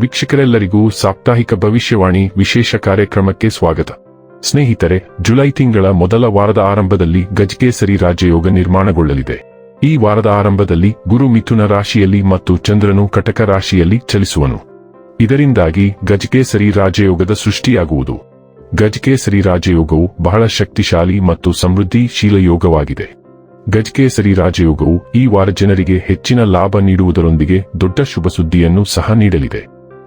ವೀಕ್ಷಕರೆಲ್ಲರಿಗೂ ಸಾಪ್ತಾಹಿಕ ಭವಿಷ್ಯವಾಣಿ ವಿಶೇಷ ಕಾರ್ಯಕ್ರಮಕ್ಕೆ ಸ್ವಾಗತ. ಸ್ನೇಹಿತರೆ, ಜುಲೈ ತಿಂಗಳ ಮೊದಲ ವಾರದ ಆರಂಭದಲ್ಲಿ ಗಜಕೇಸರಿ ರಾಜಯೋಗ ನಿರ್ಮಾಣಗೊಳ್ಳಲಿದೆ. ಈ ವಾರದ ಆರಂಭದಲ್ಲಿ ಗುರು ಮಿಥುನ ರಾಶಿಯಲ್ಲಿ ಮತ್ತು ಚಂದ್ರನು ಕಟಕ ರಾಶಿಯಲ್ಲಿ ಚಲಿಸುವನು. ಇದರಿಂದಾಗಿ ಗಜಕೇಸರಿ ರಾಜಯೋಗದ ಸೃಷ್ಟಿಯಾಗುವುದು. ಗಜಕೇಸರಿ ರಾಜಯೋಗವು ಬಹಳ ಶಕ್ತಿಶಾಲಿ ಮತ್ತು ಸಮೃದ್ಧಿಶೀಲ ಯೋಗವಾಗಿದೆ. ಗಜಕೇಸರಿ ರಾಜಯೋಗವು ಈ ವಾರ ಜನರಿಗೆ ಹೆಚ್ಚಿನ ಲಾಭ ನೀಡುವುದರೊಂದಿಗೆ ದೊಡ್ಡ ಶುಭ ಸುದ್ದಿಯನ್ನು ಸಹ ನೀಡಲಿದೆ.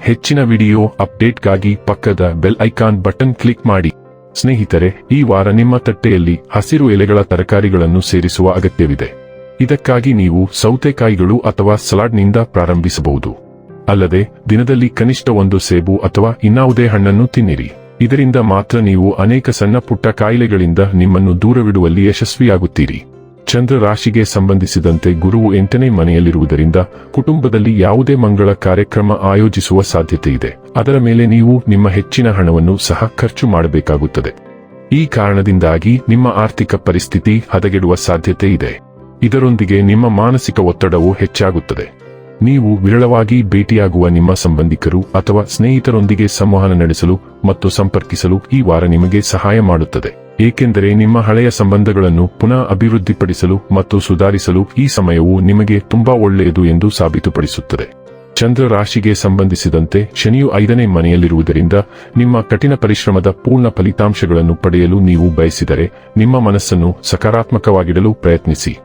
ಹೆಚ್ಚಿನ ವಿಡಿಯೋ ಅಪ್ಡೇಟ್ಗಾಗಿ ಪಕ್ಕದ ಬೆಲ್ ಐಕಾನ್ ಬಟನ್ ಕ್ಲಿಕ್ ಮಾಡಿ. ಸ್ನೇಹಿತರೆ, ಈ ವಾರ ನಿಮ್ಮ ತಟ್ಟೆಯಲ್ಲಿ ಹಸಿರು ಎಲೆಗಳ ತರಕಾರಿಗಳನ್ನು ಸೇರಿಸುವ ಅಗತ್ಯವಿದೆ. ಇದಕ್ಕಾಗಿ ನೀವು ಸೌತೆಕಾಯಿಗಳು ಅಥವಾ ಸಲಾಡ್ನಿಂದ ಪ್ರಾರಂಭಿಸಬಹುದು. ಅಲ್ಲದೆ, ದಿನದಲ್ಲಿ ಕನಿಷ್ಠ ಒಂದು ಸೇಬು ಅಥವಾ ಇನ್ನಾವುದೇ ಹಣ್ಣನ್ನು ತಿನ್ನಿರಿ. ಇದರಿಂದ ಮಾತ್ರ ನೀವು ಅನೇಕ ಸಣ್ಣ ಪುಟ್ಟ ಕಾಯಿಲೆಗಳಿಂದ ನಿಮ್ಮನ್ನು ದೂರವಿಡುವಲ್ಲಿ ಯಶಸ್ವಿಯಾಗುತ್ತೀರಿ. ಚಂದ್ರ ರಾಶಿಗೆ ಸಂಬಂಧಿಸಿದಂತೆ ಗುರುವು ಎಂಟನೇ ಮನೆಯಲ್ಲಿರುವುದರಿಂದ ಕುಟುಂಬದಲ್ಲಿ ಯಾವುದೇ ಮಂಗಳ ಕಾರ್ಯಕ್ರಮ ಆಯೋಜಿಸುವ ಸಾಧ್ಯತೆ ಇದೆ. ಅದರ ಮೇಲೆ ನೀವು ನಿಮ್ಮ ಹೆಚ್ಚಿನ ಹಣವನ್ನು ಸಹ ಖರ್ಚು ಮಾಡಬೇಕಾಗುತ್ತದೆ. ಈ ಕಾರಣದಿಂದಾಗಿ ನಿಮ್ಮ ಆರ್ಥಿಕ ಪರಿಸ್ಥಿತಿ ಹದಗೆಡುವ ಸಾಧ್ಯತೆ ಇದೆ. ಇದರೊಂದಿಗೆ ನಿಮ್ಮ ಮಾನಸಿಕ ಒತ್ತಡವು ಹೆಚ್ಚಾಗುತ್ತದೆ. ನೀವು ವಿರಳವಾಗಿ ಭೇಟಿಯಾಗುವ ನಿಮ್ಮ ಸಂಬಂಧಿಕರು ಅಥವಾ ಸ್ನೇಹಿತರೊಂದಿಗೆ ಸಂವಹನ ನಡೆಸಲು ಮತ್ತು ಸಂಪರ್ಕಿಸಲು ಈ ವಾರ ನಿಮಗೆ ಸಹಾಯ ಮಾಡುತ್ತದೆ. ಏಕೆಂದರೆ ನಿಮ್ಮ ಹಳೆಯ ಸಂಬಂಧಗಳನ್ನು ಪುನಃ ಅಭಿವೃದ್ಧಿಪಡಿಸಲು ಮತ್ತು ಸುಧಾರಿಸಲು ಈ ಸಮಯವು ನಿಮಗೆ ತುಂಬಾ ಒಳ್ಳೆಯದು ಎಂದು ಸಾಬೀತುಪಡಿಸುತ್ತದೆ. ಚಂದ್ರ ರಾಶಿಗೆ ಸಂಬಂಧಿಸಿದಂತೆ ಶನಿಯು ಐದನೇ ಮನೆಯಲ್ಲಿರುವುದರಿಂದ ನಿಮ್ಮ ಕಠಿಣ ಪರಿಶ್ರಮದ ಪೂರ್ಣ ಫಲಿತಾಂಶಗಳನ್ನು ಪಡೆಯಲು ನೀವು ಬಯಸಿದರೆ ನಿಮ್ಮ ಮನಸ್ಸನ್ನು ಸಕಾರಾತ್ಮಕವಾಗಿಡಲು ಪ್ರಯತ್ನಿಸಿ.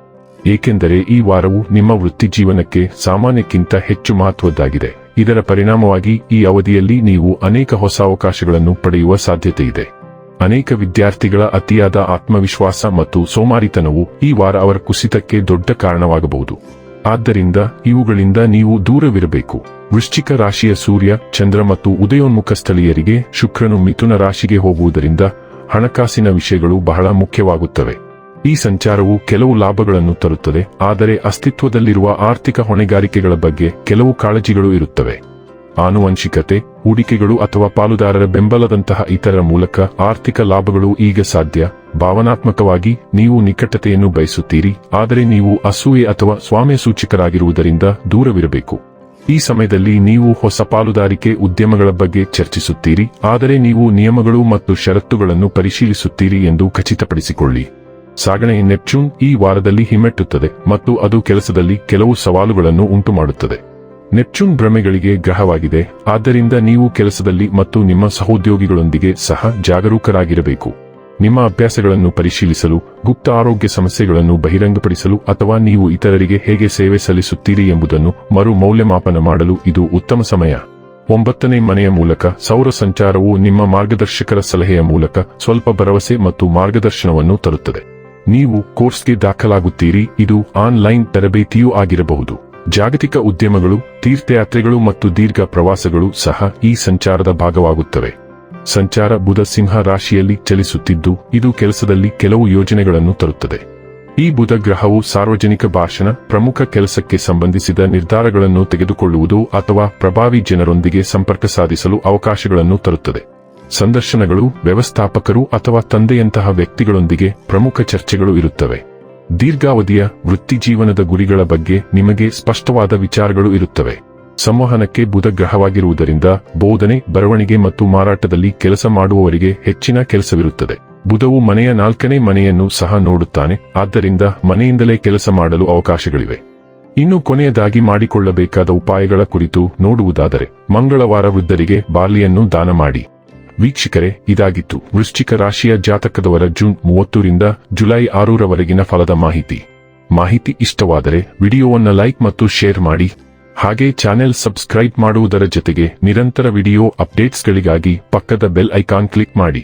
ಏಕೆಂದರೆ ಈ ವಾರವು ನಿಮ್ಮ ವೃತ್ತಿಜೀವನಕ್ಕೆ ಸಾಮಾನ್ಯಕ್ಕಿಂತ ಹೆಚ್ಚು ಮಹತ್ವದ್ದಾಗಿದೆ. ಇದರ ಪರಿಣಾಮವಾಗಿ ಈ ಅವಧಿಯಲ್ಲಿ ನೀವು ಅನೇಕ ಹೊಸ ಅವಕಾಶಗಳನ್ನು ಪಡೆಯುವ ಸಾಧ್ಯತೆ ಇದೆ ಅನೇಕ ವಿದ್ಯಾರ್ಥಿಗಳ ಅತಿಯಾದ ಆತ್ಮವಿಶ್ವಾಸ ಮತ್ತು ಸೋಮಾರಿತನವು ಈ ವಾರ ಅವರ ಕುಸಿತಕ್ಕೆ ದೊಡ್ಡ ಕಾರಣವಾಗಬಹುದು. ಆದ್ದರಿಂದ ಇವುಗಳಿಂದ ನೀವು ದೂರವಿರಬೇಕು. ವೃಶ್ಚಿಕ ರಾಶಿಯ ಸೂರ್ಯ, ಚಂದ್ರ ಮತ್ತು ಉದಯೋನ್ಮುಖ ಸ್ಥಳೀಯರಿಗೆ ಶುಕ್ರನು ಮಿಥುನ ರಾಶಿಗೆ ಹೋಗುವುದರಿಂದ ಹಣಕಾಸಿನ ವಿಷಯಗಳು ಬಹಳ ಮುಖ್ಯವಾಗುತ್ತವೆ. ಈ ಸಂಚಾರವು ಕೆಲವು ಲಾಭಗಳನ್ನು ತರುತ್ತದೆ, ಆದರೆ ಅಸ್ತಿತ್ವದಲ್ಲಿರುವ ಆರ್ಥಿಕ ಹೊಣೆಗಾರಿಕೆಗಳ ಬಗ್ಗೆ ಕೆಲವು ಕಾಳಜಿಗಳು ಇರುತ್ತವೆ. ಆನುವಂಶಿಕತೆ, ಹೂಡಿಕೆಗಳು ಅಥವಾ ಪಾಲುದಾರರ ಬೆಂಬಲದಂತಹ ಇತರ ಮೂಲಕ ಆರ್ಥಿಕ ಲಾಭಗಳು ಈಗ ಸಾಧ್ಯ. ಭಾವನಾತ್ಮಕವಾಗಿ ನೀವು ನಿಕಟತೆಯನ್ನು ಬಯಸುತ್ತೀರಿ. ಆದರೆ ನೀವು ಅಸೂಯೆ ಅಥವಾ ಸ್ವಾಮ್ಯ ಸೂಚಕರಾಗಿರುವುದರಿಂದ ದೂರವಿರಬೇಕು. ಈ ಸಮಯದಲ್ಲಿ ನೀವು ಹೊಸ ಪಾಲುದಾರಿಕೆ ಉದ್ಯಮಗಳ ಬಗ್ಗೆ ಚರ್ಚಿಸುತ್ತೀರಿ. ಆದರೆ ನೀವು ನಿಯಮಗಳು ಮತ್ತು ಷರತ್ತುಗಳನ್ನು ಪರಿಶೀಲಿಸುತ್ತೀರಿ ಎಂದು ಖಚಿತಪಡಿಸಿಕೊಳ್ಳಿ. ಸಾಗಣೆ ನೆಪ್ಚೂನ್ ಈ ವಾರದಲ್ಲಿ ಹಿಮ್ಮೆಟ್ಟುತ್ತದೆ ಮತ್ತು ಅದು ಕೆಲಸದಲ್ಲಿ ಕೆಲವು ಸವಾಲುಗಳನ್ನು ಉಂಟುಮಾಡುತ್ತದೆ. ನೆಪ್ಚೂನ್ ಭ್ರಮೆಗಳಿಗೆ ಗ್ರಹವಾಗಿದೆ. ಆದ್ದರಿಂದ ನೀವು ಕೆಲಸದಲ್ಲಿ ಮತ್ತು ನಿಮ್ಮ ಸಹೋದ್ಯೋಗಿಗಳೊಂದಿಗೆ ಸಹ ಜಾಗರೂಕರಾಗಿರಬೇಕು. ನಿಮ್ಮ ಅಭ್ಯಾಸಗಳನ್ನು ಪರಿಶೀಲಿಸಲು, ಗುಪ್ತ ಆರೋಗ್ಯ ಸಮಸ್ಯೆಗಳನ್ನು ಬಹಿರಂಗಪಡಿಸಲು ಅಥವಾ ನೀವು ಇತರರಿಗೆ ಹೇಗೆ ಸೇವೆ ಸಲ್ಲಿಸುತ್ತೀರಿ ಎಂಬುದನ್ನು ಮರು ಮೌಲ್ಯಮಾಪನ ಮಾಡಲು ಇದು ಉತ್ತಮ ಸಮಯ. ಒಂಬತ್ತನೇ ಮನೆಯ ಮೂಲಕ ಸೌರ ಸಂಚಾರವು ನಿಮ್ಮ ಮಾರ್ಗದರ್ಶಕರ ಸಲಹೆಯ ಮೂಲಕ ಸ್ವಲ್ಪ ಭರವಸೆ ಮತ್ತು ಮಾರ್ಗದರ್ಶನವನ್ನು ತರುತ್ತದೆ. ನೀವು ಕೋರ್ಸ್ಗೆ ದಾಖಲಾಗುತ್ತೀರಿ, ಇದು ಆನ್ಲೈನ್ ತರಬೇತಿಯೂ ಆಗಿರಬಹುದು. ಜಾಗತಿಕ ಉದ್ಯಮಗಳು, ತೀರ್ಥಯಾತ್ರೆಗಳು ಮತ್ತು ದೀರ್ಘ ಪ್ರವಾಸಗಳು ಸಹ ಈ ಸಂಚಾರದ ಭಾಗವಾಗುತ್ತವೆ. ಸಂಚಾರ ಬುಧ ಸಿಂಹ ರಾಶಿಯಲ್ಲಿ ಚಲಿಸುತ್ತಿದ್ದು, ಇದು ಕೆಲಸದಲ್ಲಿ ಕೆಲವು ಯೋಜನೆಗಳನ್ನು ತರುತ್ತದೆ. ಈ ಬುಧ ಗ್ರಹವು ಸಾರ್ವಜನಿಕ ಭಾಷಣ, ಪ್ರಮುಖ ಕೆಲಸಕ್ಕೆ ಸಂಬಂಧಿಸಿದ ನಿರ್ಧಾರಗಳನ್ನು ತೆಗೆದುಕೊಳ್ಳುವುದು ಅಥವಾ ಪ್ರಭಾವಿ ಜನರೊಂದಿಗೆ ಸಂಪರ್ಕ ಸಾಧಿಸಲು ಅವಕಾಶಗಳನ್ನು ತರುತ್ತದೆ. ಸಂದರ್ಶನಗಳು, ವ್ಯವಸ್ಥಾಪಕರು ಅಥವಾ ತಂದೆಯಂತಹ ವ್ಯಕ್ತಿಗಳೊಂದಿಗೆ ಪ್ರಮುಖ ಚರ್ಚೆಗಳು ಇರುತ್ತವೆ. ದೀರ್ಘಾವಧಿಯ ವೃತ್ತಿಜೀವನದ ಗುರಿಗಳ ಬಗ್ಗೆ ನಿಮಗೆ ಸ್ಪಷ್ಟವಾದ ವಿಚಾರಗಳು ಇರುತ್ತವೆ. ಸಂವಹನಕ್ಕೆ ಬುಧ ಗ್ರಹವಾಗಿರುವುದರಿಂದ ಬೋಧನೆ, ಬರವಣಿಗೆ ಮತ್ತು ಮಾರಾಟದಲ್ಲಿ ಕೆಲಸ ಮಾಡುವವರಿಗೆ ಹೆಚ್ಚಿನ ಕೆಲಸವಿರುತ್ತದೆ. ಬುಧವು ಮನೆಯ ನಾಲ್ಕನೇ ಮನೆಯನ್ನು ಸಹ ನೋಡುತ್ತಾನೆ, ಆದ್ದರಿಂದ ಮನೆಯಿಂದಲೇ ಕೆಲಸ ಮಾಡಲು ಅವಕಾಶಗಳಿವೆ. ಇನ್ನು ಕೊನೆಯದಾಗಿ ಮಾಡಿಕೊಳ್ಳಬೇಕಾದ ಉಪಾಯಗಳ ಕುರಿತು ನೋಡುವುದಾದರೆ ಮಂಗಳವಾರ ವೃದ್ಧರಿಗೆ ಬಾಲಿಯನ್ನು ದಾನ ಮಾಡಿ. ವೀಕ್ಷಕರೇ, ಇದಾಗಿತ್ತು. ವೃಶ್ಚಿಕ ರಾಶಿಯ ಜಾತಕದವರ ಜೂನ್ ಮೂವತ್ತರಿಂದ ಜುಲೈ ಆರರವರೆಗಿನ ಫಲದ ಮಾಹಿತಿ. ಮಾಹಿತಿ ಇಷ್ಟವಾದರೆ ವಿಡಿಯೋವನ್ನು ಲೈಕ್ ಮತ್ತು ಶೇರ್ ಮಾಡಿ. ಹಾಗೆ ಚಾನೆಲ್ ಸಬ್ಸ್ಕ್ರೈಬ್ ಮಾಡುವುದರ ಜೊತೆಗೆ ನಿರಂತರ ವಿಡಿಯೋ ಅಪ್ಡೇಟ್ಸ್ಗಳಿಗಾಗಿ ಪಕ್ಕದ ಬೆಲ್ ಐಕಾನ್ ಕ್ಲಿಕ್ ಮಾಡಿ.